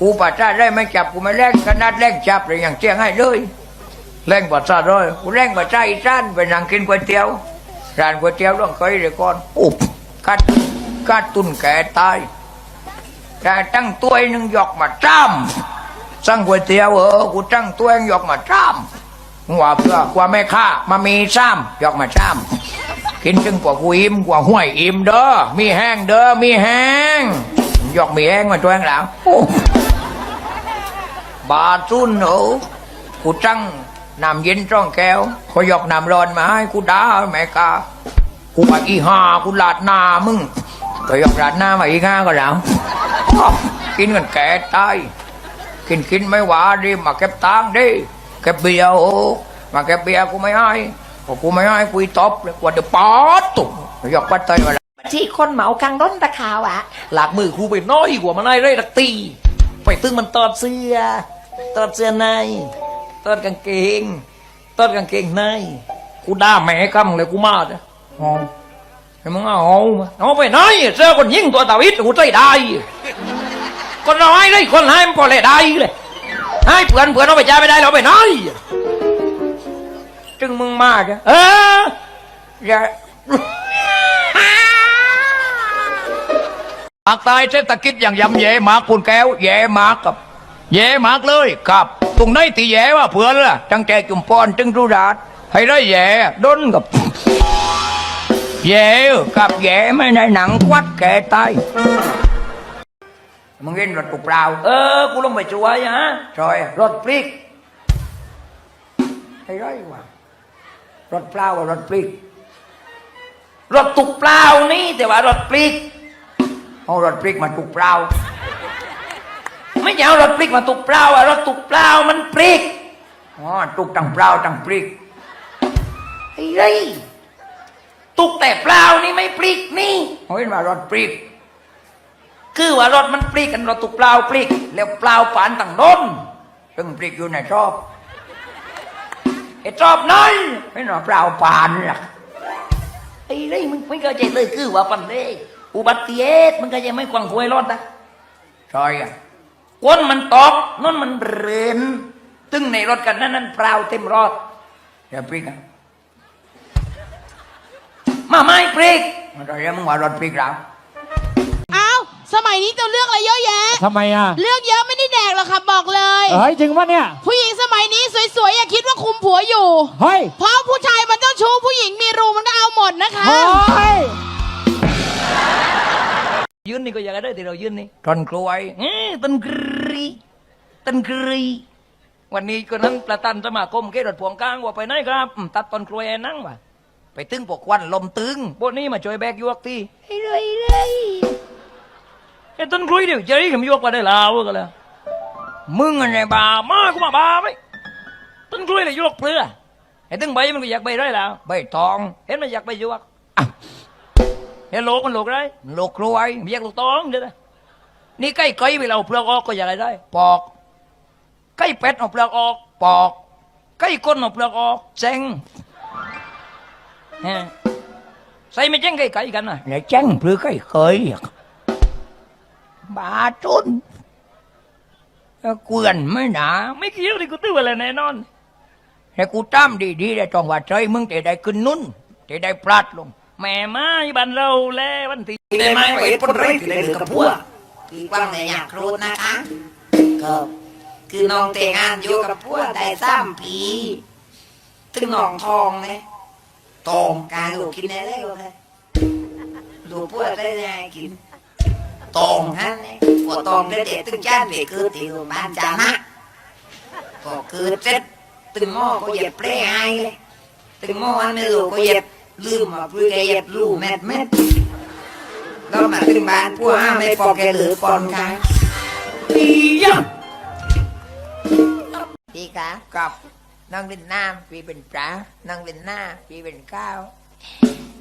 กูปัดจ้าได้ไม่จับกูไม่แรงขนาดแรงจับเลยอย่างเจียงให้เลยแรงปัดจ้าด้วยกูแรงปัดจ้าอีสานไปนั่งกินก๋วยเตี๋ยวร้านก๋วยเตี๋ยวต้องเคยเดียก่อนอุบกัดกัดตุนแก่ตายแต่ตั้งตัวหนึ่งหยอกมาจ้ำสั่งก๋วยเตี๋ยวเออกูตั้งตัวเองหยอกมาจ้ำหัวเพื่อกว่าแม่ค้ามามีซ้ำหยอกมาจ้ำกินจึงกว่ากูอิ่มกว่าห้วยอิ่มเด้อมีแห้งเด้อมีแห้งหยอกมีแห้งมาตัวเองแล้ว บาทุนเหรอกูจังน้ำเย็นจ้องแก้วเขายกน้ำร้อนมาให้กูด่าแม่กากูว่าอีห่ากูลาดหน้ามึงก็ยกลาดหน้ามาอีกห้าก็แล้วอ้าวกินกันแก่ตายกินกินไม่หวาดิมาเก็บตังค์ดิเก็บเบียร์โอ้มาเก็บเบียร์กูไม่ให้พอกูไม่ให้กูอีตบเลยกว่าเดือปอดตุกยกปัดเตยมาแล้วที่คนเหมากลางร้นตะขาวอะหลักมือครูไปน้อยกว่ามันไอ้ไรตักตี ไปตึงมันตอดเสื้อ ตอดเสื้อในตอดกางเกงตอดกางเกงในกูด่าแม่กำเลยกูมาจ้ะอ๋อไอ้มึงเอามาเอาไปไหนเสื้อคนยิงตัวตาวิทกูใจได้คนร้ายเลยคนให้มันพอเลยได้เลยให้เพื่อนเพื่อนเอาไปจ่ายไม่ได้เราไปไหนจึงมึงมาจ้ะเอออย่าปากตายเศรษฐกิจอย่างยำแย่มากคุณแก้วแย่มากกับ แย่มากเลยครับ ตรงไหนตีแย่ว่าเผื่อนล่ะจังแต่จุมพรจึงรุราชให้ได้แย่ด้นกับแย่กับแย่ไม่ในหนังควัดแก่ตายมึงเห็นรถปุกเปล่าเออ กูลงไปช่วยฮะจอยรถพลิกให้ได้ว่ะรถเปล่ากับรถปลิก รถตุกเปล่านี่แต่ว่ารถพลิกเอารถปลิกมาตุกเปล่า ไม่ใช่เอารถพลิกมาตุกเปล่าอะรถตุกเปล่ามันพลิกอ๋อตุกตั้งเปล่าตั้งปลิกไอ้ไรตุกแต่เปล่านี่ไม่พลิกนี่เอาเห็นว่ารถปลิก คือว่ารถมันพลิกกันรถตุกเปล่าพลิก แล้วเปล่าปานต่างโน้นซึ่งปลิกอยู่ในชอบไอ้จอบน้อยเห็นว่าเปล่าปานล่ะไอ้ไรมึงไม่เข้าใจเลยคือว่าปันเล่อุบัติเหตุมึงก็ยังไม่ควังควยรถนะจอยอะ ก้นมันตกนั่นมันเรือนตึงในรถกันนั้นนั้นเปล่าเต็มรถอย่าปลิกอะมาไม่พลิกมันจะเรียกมึงว่ารถปลิกแล้วอ้าวสมัยนี้จะเลือกอะไรเยอะแยะ ทำไมอะ เลือกเยอะไม่ได้แดกหรอกค่ะบอกเลย เฮ้ยจริงปะเนี่ย ผู้หญิงสมัยนี้สวยๆอย่าคิดว่าคุมผัวอยู่ เฮ้ย เพราะผู้ชายมันเจ้าชู้ผู้หญิงมีรูมันก็เอาหมดนะคะเฮ้ ก็อยากได้แต่เรายืนนี่ต้นกล้วยเอ้นกรีตันกรีวันนี้ก็นั้นประธานสมาคมเกรถพวงกลางว่าไปไหนครับตัดต้นกล้วยให้นั่งว่ะไปตึงพวกควันลมตึงพวกนี้มาช่วยแบกยวกทีไอ้เลยเลยไอ้ต้นกล้วยเดี๋ยวเจ๊ขมยวกมาได้ลาวก็แล้วมึงอะไรบามากูมาบาไหมต้นกล้วยเลยยวกเปลือไอ้ตึงใบมันก็อยากใบได้แล้วใบตอง เห็นมันอยากใบยวก เห็นโลกมันโลกได้ลูกกล้วยไม่อยากลูกตองเดี๋ยวนะนี่ใกล้ไก่ไปเราเปลือกออกก็อยากได้ ปอกไก่เป็ดเอาเปลือกออก ปอกไก่ก้นเอาเปลือกออกเซ็งฮะใส่ไม่แจ้งไก่ไก่กันนะเนี่ยแจ้งเพื่อใครเคยอะบาจุนเกวียนไม่หนา ไม่เกี่ยวดิกูตื้ออะไรแน่นอนแต่กูตามดีๆได้ต้องว่าใจมึงจะได้ขึ้นนุ่นจะได้พลาดลง แม่ไม้บันเราแลวันที่ได้ไหมว่าเหตุผลอะไรที่ได้เลือกกับผัวคือกว้างในอยากรู้นะคะก็คือน้องแต่งงานอยู่กับผัวได้สามปีถึงน้องทองเลยทองการลูกกินได้เลยก็ได้ลูกผัวได้ยังไงกินตองฮะเนี่ยผัวตองได้เด็ดตึงจ้านไปเกิดที่โรงพยาบาลจานะพอเกิดเสร็จตึงหม้อก็เหย็บเปร่ให้เลยตึงหม้ออันไม่รู้ก็เหย็บ ลืมมาเพื่อแกเหย็บลูเม็ดเม็ดเรามาถึงบ้านพวกห้าไม่ปอกแกเหลือก่อนค่ะปีย่ะพี่คะกับน้องเป็นน้ำพี่เป็นปลาน้องเป็นหน้าพี่เป็นข้าว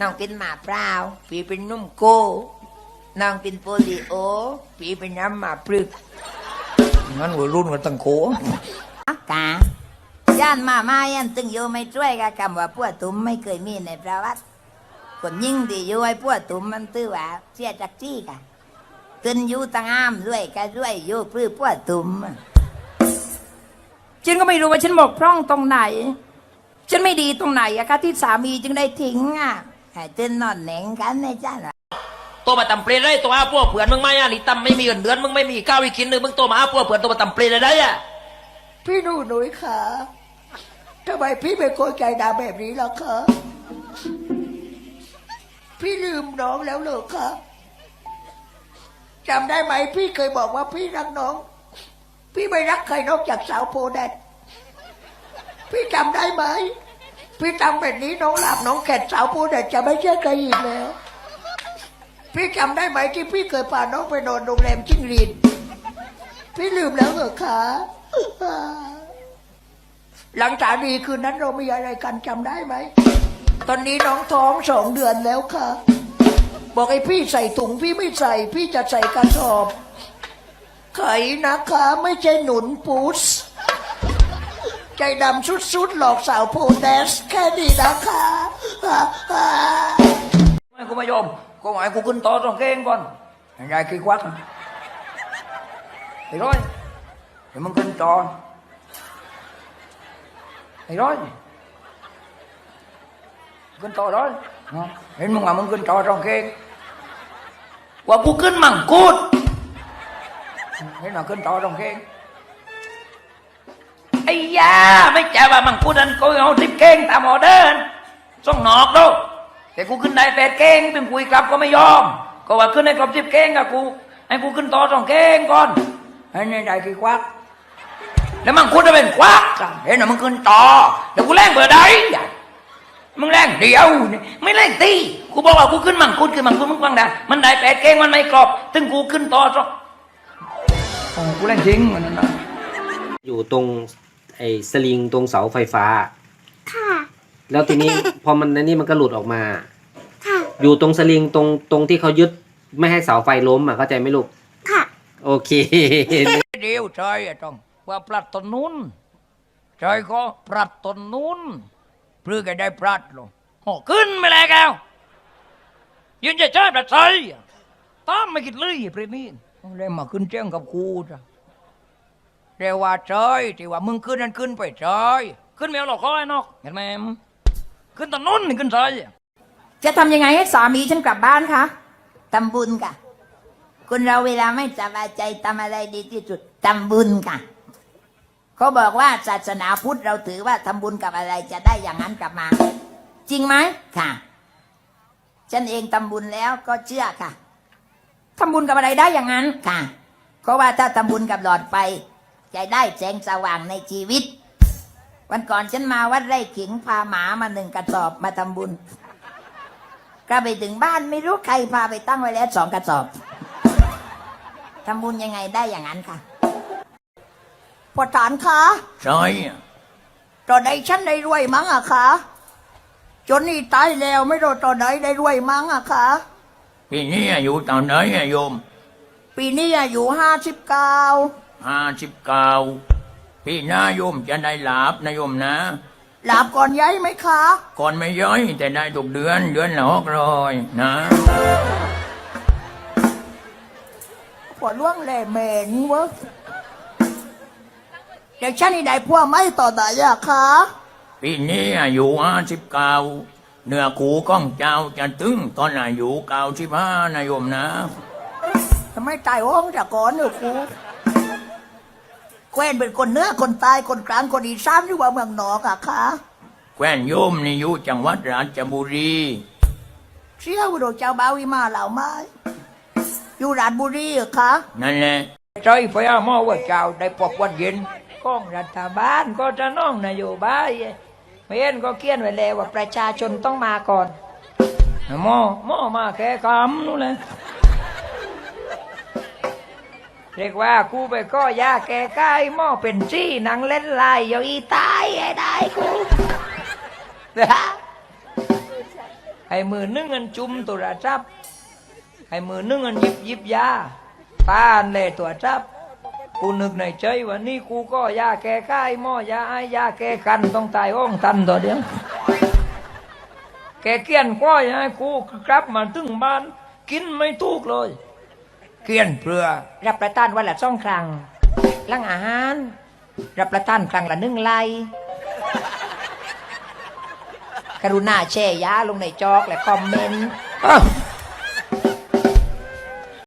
น้องเป็นหมาเปล่าปีเป็นนุ่มโก้น้องเป็นโปลิโอปีเป็นน้ำหมาปลึกงั้นวัยรุ่นกันตั้งโขอักกาย่านมามายันตึงโยไม่ช่วยกับคำว่าพวกตุ้มไม่เคยมีในประวัติคนยิ่งที่โยไอ้พวกตุ้มมันตื้อว่าเสียจากจี้กันตึนอยู่ตั้งอ้ามด้วยก็ด้วยอยู่ปลื้อป้วตุ่มฉันก็ไม่รู้ว่าฉันบกพร่องตรงไหน ฉันไม่ดีตรงไหนอะคะที่สามีจึงได้ทิ้งอะให้ตึนนอนเหน่งกันนะจ้าหน่อยตัวมาตำเปลี่ยนได้ตัวอาพวกเผื่อนมึงไม่อะนี่ตำไม่มีเงินเดือนมึงไม่มีข้าวอีกกินหนึ่งมึงตัวมาอาพวกเผื่อนตัวมาตำเปลี่ยนได้อะพี่หนูหนุ่ยขา ทำไมพี่เป็นคนใจดำแบบนี้ล่ะคะ พี่ลืมน้องแล้วเหรอคะจำได้ไหมพี่เคยบอกว่าพี่รักน้อง พี่ไม่รักใครนอกจากสาวโพแดดพี่จำได้ไหม พี่ทำแบบนี้น้องหลับน้องแขดสาวโพแดดจะไม่เชื่อใครอีกแล้ว พี่จำได้ไหมที่พี่เคยพาน้องไปนอนโรงแรมจิ้งหรีดพี่ลืมแล้วเหรอคะ หลังจากดีคืนนั้นเรามีอะไรกันจำได้ไหม ตอนนี้น้องท้องสองเดือนแล้วค่ะ บอกให้พี่ใส่ถุงพี่ไม่ใส่ พี่จะใส่กระสอบ ไข่นะคะ ไม่ใช่หนุนปูสใจดำชุดๆ หลอกสาวโพแดสแค่นี้นะคะไม่กูไม่ยอมกูหมายกูขึ้นต่อต้องเก่งก่อนยายขี้ควักไอ้ร้อยเดี๋ยวมึงขึ้นต่อ ไอ้ร้อยขึ้นต่อร้อยเนาะเห็นมึงว่ามึงขึ้นต่อต้องเก่งว่ากูขึ้นมังกูดเห็นว่าขึ้นต่อต้องเก่งไอ้ยาไม่ใช่ว่ แต่กูขึ้นได้แปดเก้งเป็นคุยกลับก็ไม่ยอมก็ว่าขึ้นให้ครบสิบเก้งกับกูให้กูขึ้นต่อสองเก้งก่อนไอ้นี่ได้กี่ควักแล้วมันคุณจะเป็นควักจ้ะเห็นไหมมึงขึ้นต่อเดี๋ยวกูแรงเบอร์ใดอะมึงแรงเดียวนี่ไม่แรงตีกูบอกว่ากูขึ้นมังคุดคือมังคุดมึงฟังได้มันได้แปดเก้งมันไม่กรอบถึงกูขึ้นต่อสองโอ้กูแรงจริงมันนั่นนะอยู่ตรงไอ้สลิงตรงเสาไฟฟ้า ค่ะ แล้วทีนี้พอมันในนี่มันก็หลุดออกมา ค่ะ อยู่ตรงสลิงตรงตรงที่เขายึดไม่ให้เสาไฟล้มอะเข้าใจไหมลูก ค่ะ โอเคเดียวใช่อะต้อง ว่าปลัดตนนู้นใช่ก็ปลัดตนนู้นเพื่อแกได้ปลัดลงหอขึ้นไม่แล้วแกยืนจะใช่ปลัดใช่ตามไม่คิดเลยเปรตนี่เลยมาขึ้นเจ้งกับกูจ้ะเรียกว่าใช่ที่ว่ามึงขึ้นนั่นขึ้นไปใช่ขึ้นไม่เอาหรอกก้อยนอกเห็นไหมขึ้นตนนู้นนี่ขึ้นใช่จะทำยังไงให้สามีฉันกลับบ้านคะทำบุญค่ะคนเราเวลาไม่สบายใจทำอะไรดีที่สุดทำบุญค่ะ เขาบอกว่าศาสนาพุทธเราถือว่าทำบุญกับอะไรจะได้อย่างนั้นกลับมา จริงไหมค่ะ ฉันเองทำบุญแล้วก็เชื่อค่ะทำบุญกับอะไรได้อย่างนั้นค่ะ เพราะว่าถ้าทำบุญกับหลอดไฟจะได้แสงสว่างในชีวิต วันก่อนฉันมาวัดไร่ขิงพาหมามาหนึ่งกระสอบมาทำบุญก็ไปถึงบ้านไม่รู้ใครพาไปตั้งไว้แล้วสองกระสอบทำบุญยังไงได้อย่างนั้นค่ะ พอฐานคะใช่ตอนไหนฉันได้รวยมั้งอะคะจนนี่ตายแล้วไม่รู้ตอนไหนได้รวยมั้งอะคะปีนี้อายุตอนไหนอะโยม ปีนี้อายุห้าสิบเก้าห้าสิบเก้าพี่หน้าโยมจะได้หลาบนะโยมนะหลาบก่อนย้ายไหมคะ ก่อนไม่ย้อยแต่ได้ทุกเดือนเดือนละหกร้อยนะพอล่วงแหล่เหม็นเวะ เดี๋ยวฉันนี่ได้พวกไม่ต่อไหนอะคะปีนี้อายุห้าสิบเก้าเนื้อคูก้องเจ้าจะถึงตอนอายุเก้าสิบห้านะโยมนะทำไมตายห้องจากก่อนเนี่ยครูแควนเป็นคนเหนื้อคนใตายคนกลางคนอีสานหรือว่าเมืองนอกอะคะแคว้นโยมนี่อยู่จังหวัดราชบุรี เชี่ยวโดเจ้าบ่าววิมาเหล่าไม้อยู่ราชบุรีเหรอคะ นั่นแหละใจพยาหมอว่าเจ้าได้ปกวันเย็น กองรัฐบาลก็จะน้องนโยบายเมียนก็เขียนไว้แล้วว่าประชาชนต้องมาก่อนหมอหมอมาแค่คำนู่นเลยเรียกว่ากูไปก็ยาแก้ใกล้หม้อเป็นจี้หนังเล่นลายอยู่อีตายไอ้ได้กูให้มือนึ่งเงินจุ่มตัวระจับให้มือนึ่งเงินยิบยิบยาตานเลยตัวจับ กูนึกในใจว่านี่กูก็ยาแก้ไข้หม้อยาไอยาแก้คันต้องตายห้องทันตัวเดียวแกเกี้ยนก้อยให้กูกลับมาถึงบ้าน กินไม่ถูกเลย เกียนเปลือรับประทานวันละสองครั้งหลังอาหาร รับประทานครั้งละหนึ่งไลกรุณาแช่ยาลงในจอกและคอมเมนต์อ้าว